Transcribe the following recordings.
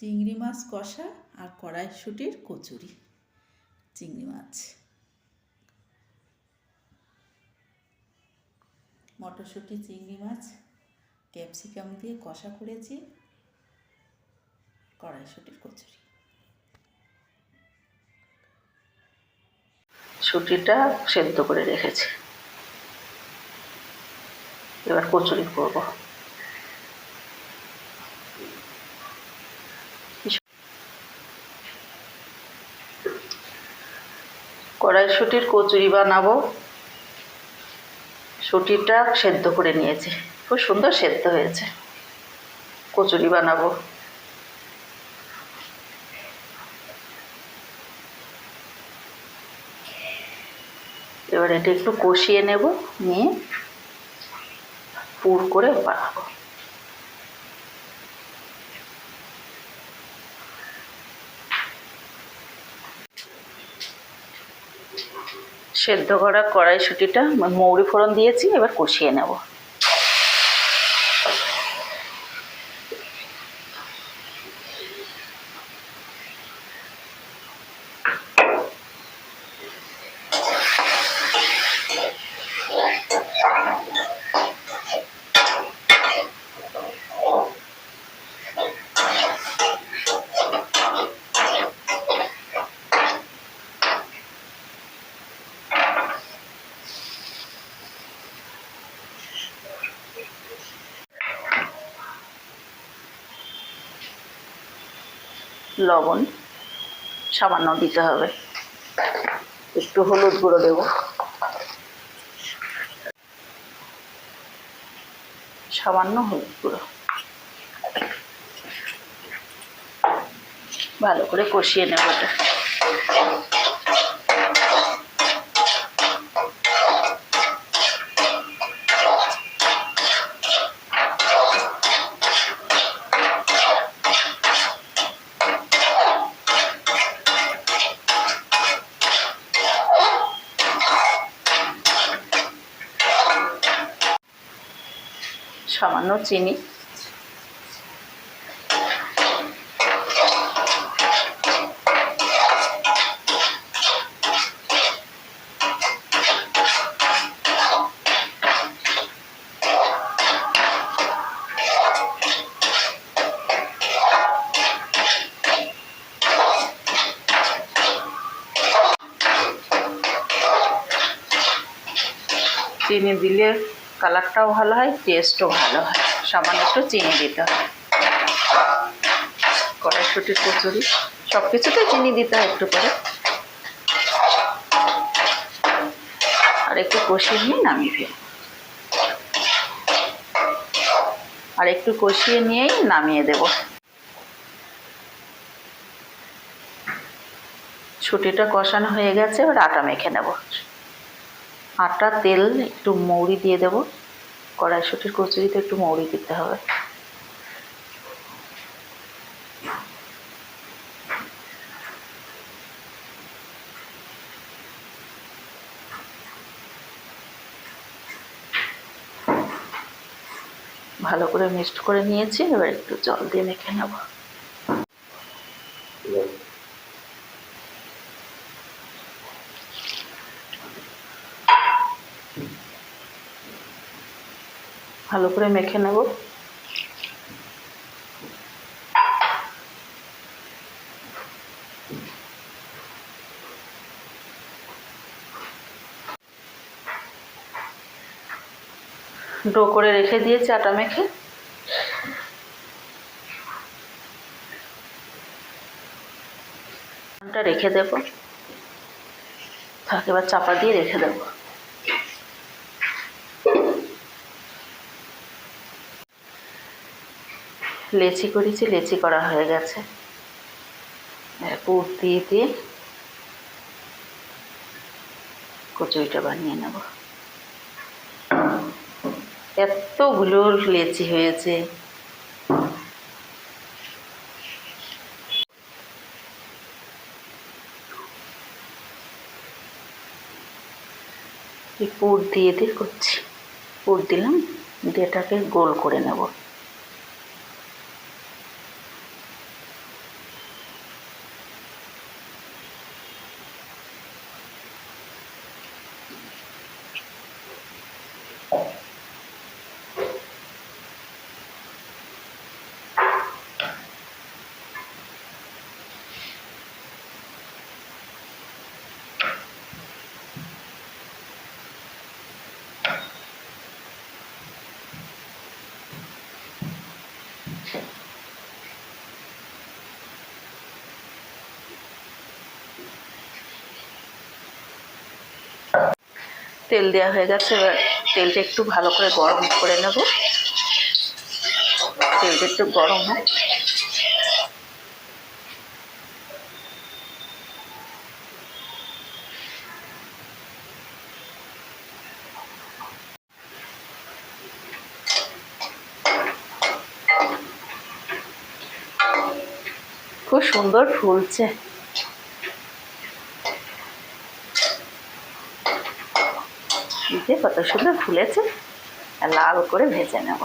চিংড়ি মাছ কষা আর কড়াইশুঁটির কচুরি। চিংড়ি মাছ। মটরশুঁটি, চিংড়ি মাছ, ক্যাপসিকাম দিয়ে কষা করেছি, কড়াইশুঁটির কচুরি। শুটিটা সেদ্ধ করে রেখেছি। এবার কচুরি করব। কড়াইশুটির কচুরি বানাবো। শুটিটা সেদ্ধ করে নিয়েছি। খুব সুন্দর সেদ্ধ হয়েছে। কচুরি বানাবো। এবার এটা একটু কষিয়ে নেব, নিয়ে পুর করে বানাবো। সেদ্ধ করা কড়াইশুটিটা মৌরি ফোড়ন দিয়েছি এবার কষিয়ে নেব। লবণ সামান্য দিতে হবে। একটু হলুদ গুঁড়ো দেব। সামান্য হলুদ গুঁড়ো। ভালো করে কষিয়ে নেব এটা। সামান্য চিনি। চিনি দিলে কালারটাও ভালো হয় টেস্টও ভালো হয়। সামান্য একটু চিনি দিতে হয় কড়াইশুটির কচুরি সব কিছুতে চিনি দিতে হয় একটু করে। আর একটু কষিয়ে নিয়ে নামিয়ে ফেল আর একটু কষিয়ে নিয়েই নামিয়ে দেব। ছুটিটা কষানো হয়ে গেছে, এবার আটা মেখে নেব। আটা, তেল, একটু মৌরি দিয়ে দেবো। কড়াইশুটির কচুরিতে একটু মৌরি দিতে হবে। ভালো করে মিক্সড করে নিয়েছি, এবার একটু জল দিয়ে মেখে নেব। ভালো করে মেখে নেব। ডো করে রেখে দিয়েছি আটা মেখে। রেখে দেব। থাক এবার চাপা দিয়ে রেখে দেবো। লেচি করেছি, লেচি করা হয়ে গেছে। পুর দিয়ে দিয়ে কচুরিটা বানিয়ে নেব। এতগুলো লেচি হয়েছে। পুর দিয়ে দিয়ে করছি। পুর দিলাম, দিয়ে এটাকে গোল করে নেব। তেল দেওয়া হয়ে গেছে, এবার তেলটা একটু ভালো করে গরম করে নেব। তেলটা একটু গরম হোক। খুব সুন্দর ফুলছে। যে কত সুন্দর ফুলেছে লাল করে ভেজে নেব।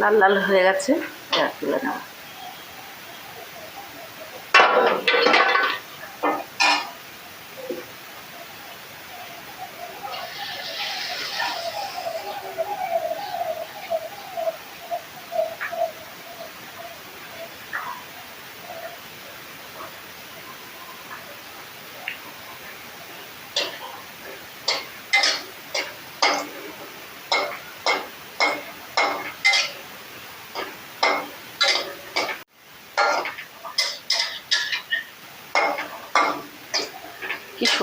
লাল লাল হয়ে গেছে। এবার তুলে নেব কি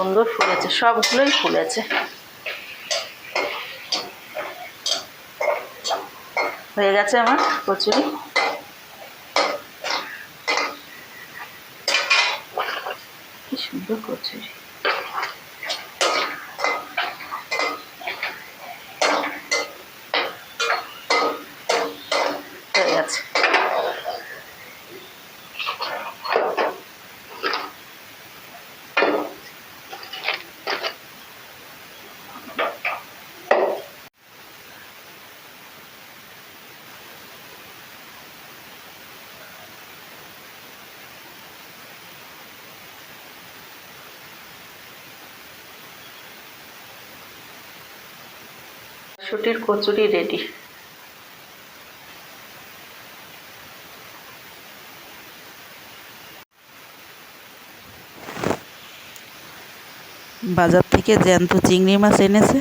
সুন্দর ফুলেছে সবগুলোই ফুলেছে। হয়ে গেছে আমার কচুরি। কি সুন্দর কচুরি হয়ে গেছে শুটির কচুরি রেডি বাজার থেকে জ্যান্ত চিংড়ি মাছ এনেছে।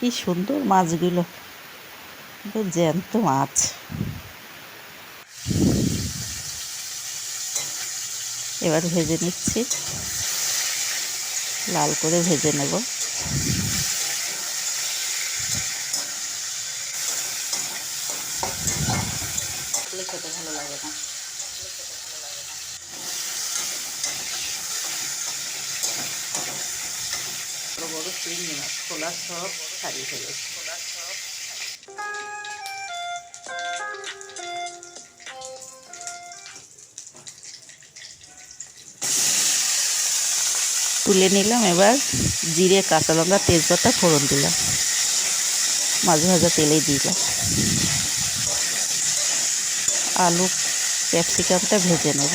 কি সুন্দর মাছগুলো। জ্যান্ত মাছ। এবার ভেজে নিচ্ছি। লাল করে ভেজে নেব। খেতে ভালো লাগে না। বড় বড় চিংড়ি মাছ খোলা সব। ছাড়িয়ে ফেলেছি তুলে নিলাম, এবার জিরে কাঁচা লঙ্কা, তেজপাতা, ফোড়ন দিলাম। মাছ ভাজা তেলেই দিলাম। আলু, ক্যাপসিকামটা ভেজে নেব।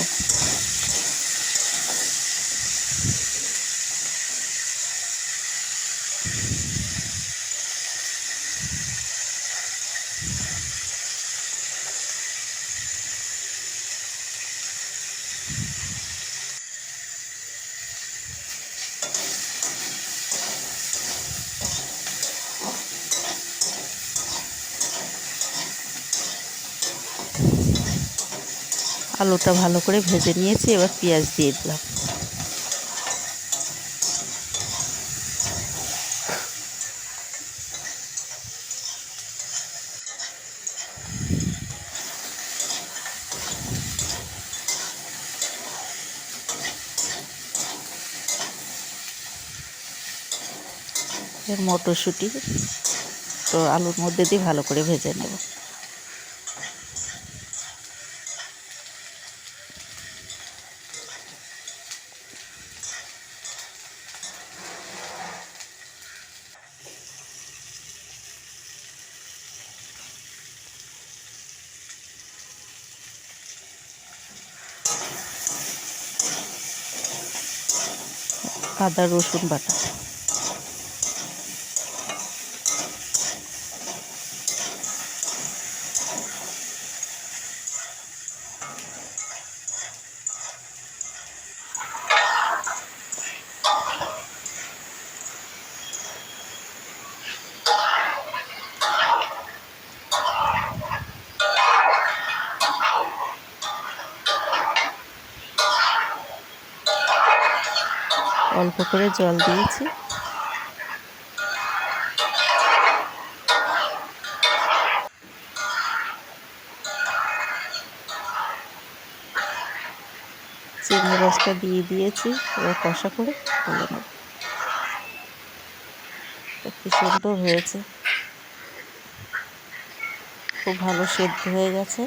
আলুটা ভালো করে ভেজে নিয়েছি, এবার পেঁয়াজ দিয়ে দিলাম। মটরশুঁটি, তো আলুর মধ্যে দিয়ে ভালো করে ভেজে নেব। আদা রসুন বাটা। অল্প করে জল দিয়েছি। চিংড়ি রসটা দিয়ে দিয়েছি, এবার কষা করে তুলে নেব। কি সুন্দর হয়েছে। খুব ভালো সেদ্ধ হয়ে গেছে।